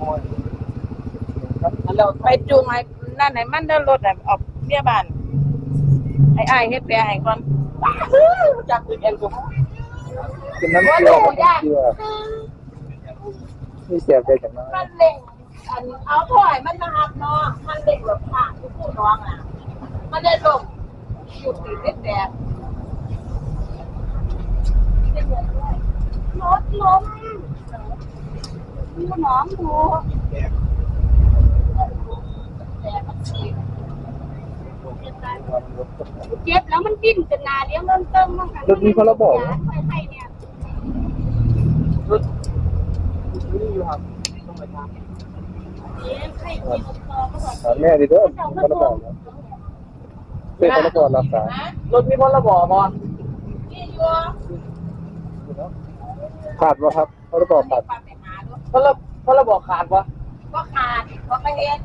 นี่เดี๋ยวโอยอันเราไปจูงไอ้นั่นไหนมันเดินรถน่ะออกเบี้ยบ้านไอ้อ้ายเฮ็ดแปลให้ก่อนจักตึกแอลกอฮอล์กินน้ำเกลือกับน้ำเกลือนี่เสียบใจจากน้มันเล็งอันเอาถอยมันมาหับน้องมันเล็งแบบผ่านที่ผู้น้องอะมันได้ลงอยู่ตีเล็ดแดดรถล้ม มีหนองอยู่เจ็บแล้วมันดิ้นจนนาเลี้ยงเริ่มเติมมั่งำรถมีพลบอกยาไข้เนี่ยรถนี่อยู่ครับต้องไปทางเลี้ยงไข้กินคอก็บอกถามแม่ดิเด้อพลบอกนะเป็นพลบอกรักษารถมีพลบบ่นี่อยู่ขาดวะครับพลบอกขาด ปากไปหาดูพลพลบขาดวะก็ขาดก็ไม่เห็น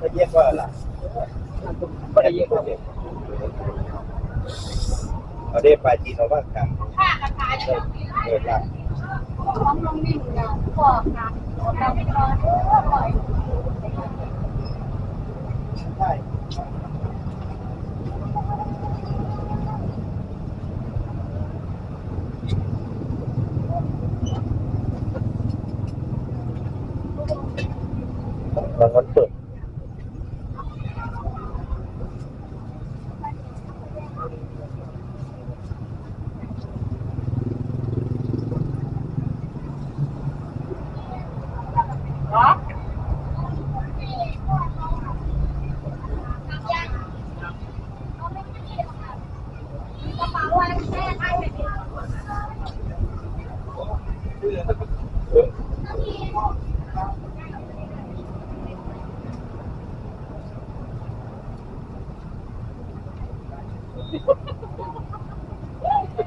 ก็เรียกว่าอะไรไม่ได้ยินครับเอาได้ปลายจีนเอาว่ากันค่ากระทายจะมีเกิดละท้องลงนิ่งนะปอกนะเราไม่รอเด้อปล่อยใช่ รางวัลเปิด เนาะ กระเป๋าอะไรแม่ไอ้ไม่เป็น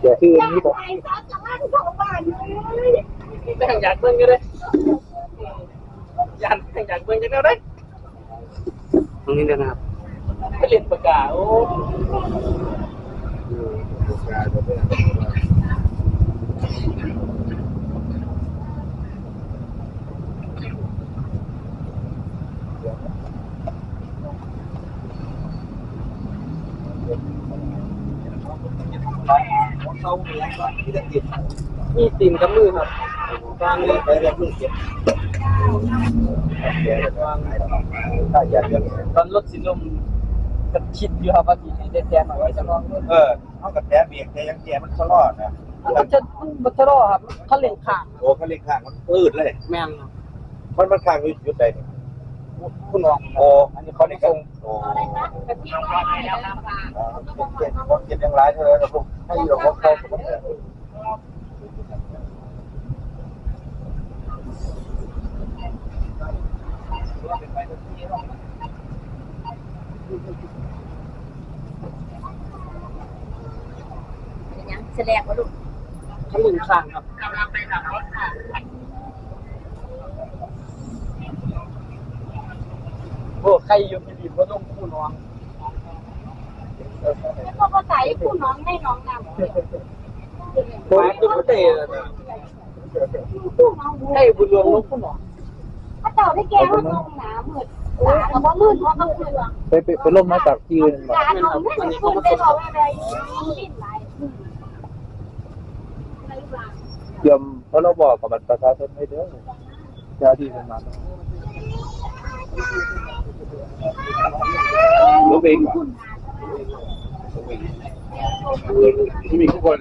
เดี๋ยวคืออันนี้บอกไอ้ซัดจะลั่นเข้าบ้านเลยแต่อยากเบิ่งกันเลยยันอยากเบิ่งกันเลยตรงนี้เดี๋ยวนะครับไปเล่นปากกาโอ้ เขาเลี้ยงก่อนที่จะกินมีตีนกับมือครับวางเลยไปเรียกลูกเก็บเดี๋ยววางถ้าอยากเลี้ยงตอนรถสิลมก็คิดอยู่ครับว่าสิให้ได้แทนเอาไว้จะลองด้วยเออเขากับแท้เบียกแต่ยังแก่มันชะลอดนะมันจะมันบัตรอครับเขาเล่นข้างโอ้เขาเลี้ยงข้างมันปืดเลย แม่นครับมันมันข้างอยู่จุดใดนี่คุ ณน้องโอ้อันนี้เขาได้ส่งโอ้แต่พี่ก็ให้แล้วนเก็บเก็บเก็บยังไรเธอเราให้เราเขาเขาเขาเนี่ยยังแสดงว่าลูกเขาเล่นข้างครับ กำลังไปหลังรถค่ะโอ้ใครอยู่ที่ดีก็ต้องคู่น้องแล้วก็ใส่ผู้น้องให้น้องนำหมาตุ๊กเตะให้บุญรวมลูกคู่น้องถ้าเต่าได้แก้ว่าน้องหนามืดหนาแต่ว่ามืดเพราะต้องคืนไปไปไปล่มาจากที่อื่นมาการน้องไม่ได้คืนได้บอกอะไรดิ้นไหลเตรียมพลบอกกับบัตรประชาชนให้เด้อเจ้าที่เป็นมา ลูกเองที่มีคู่กร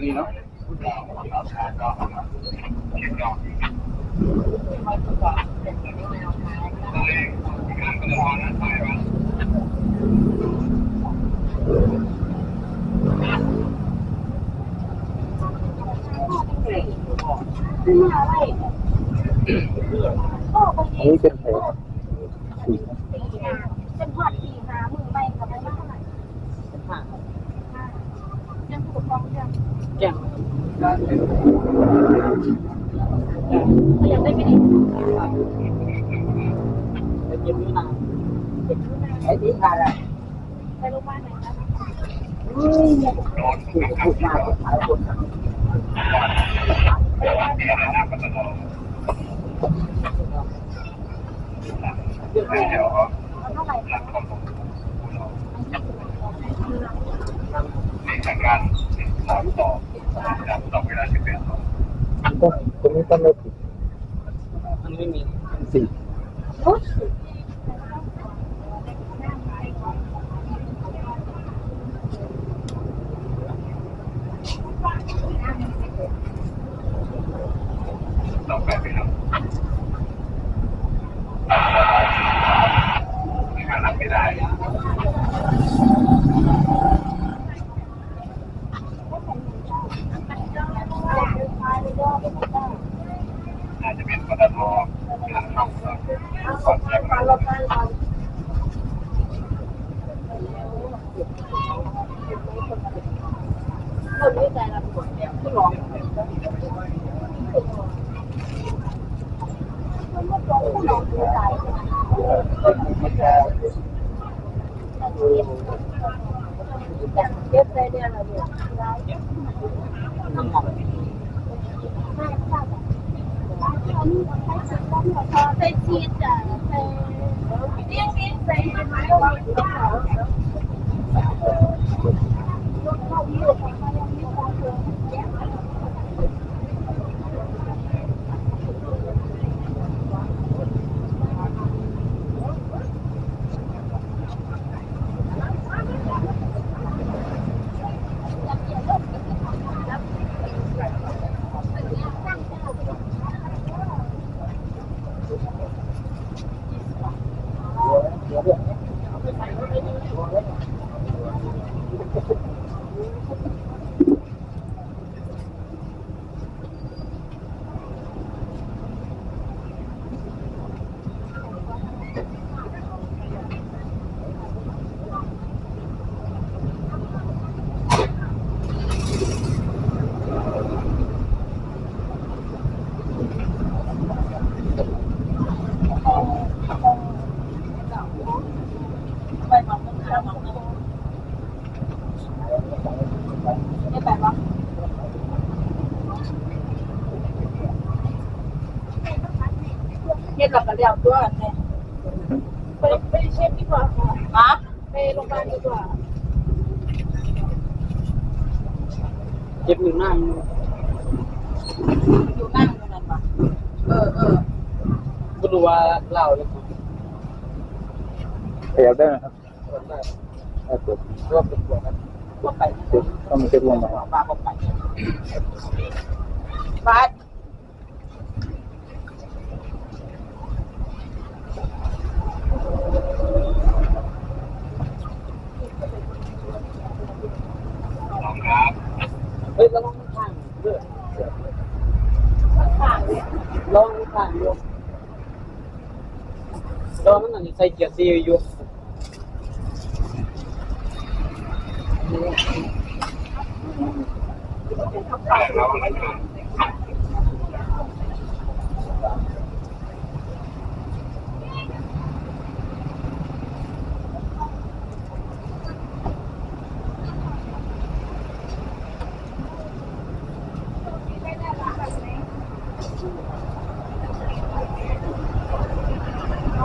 ยังแก้มยังได้ไม่ดีไปเก็บอยู่นานเจ็บรู้นะไอ้ที่ขาดอะไปโรงพยาบาลไหนครับถูกถูกมาหลายคนครับไเรื่องอะไรเท่าไหร่ คะก็ตรงนี้ต้องเลิกมันไม่มีสี่นี้ใจละปวดเนี่ยที่ร้อง เย็บเลยเนี่ย เราเนี่ยน้ำหอมใส่ชีสอะไปเลี้ยงเลี้ยงใส่ไม้วางไป เฮ็ดหลับกันแล้วตัวเนี่ยไปไปเช็คดีกว่าค่ะฮะไปโรงพยาบาลดีกว่าเจ็บอยู่น้ามันอยู่นั่งตรงนั้นปะเออเออก็รู้ว่าเล่าเลยครับขยับได้ไหมครับได้ถ้าเกิดรอบเป็นตัวครับก็ไปต้องเช็คลงมาบ้าก็ไปบ้าน เฮ้ยแล้วลองข้างด้วย ข้างเนี่ย ลองข้างอยู่ล องมันอั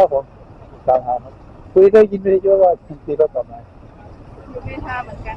ครับผมตามหาครับคุยได้ยินไปเยอะว่าตีรถกลับมาอยู่ไม่ท่าเหมือนกัน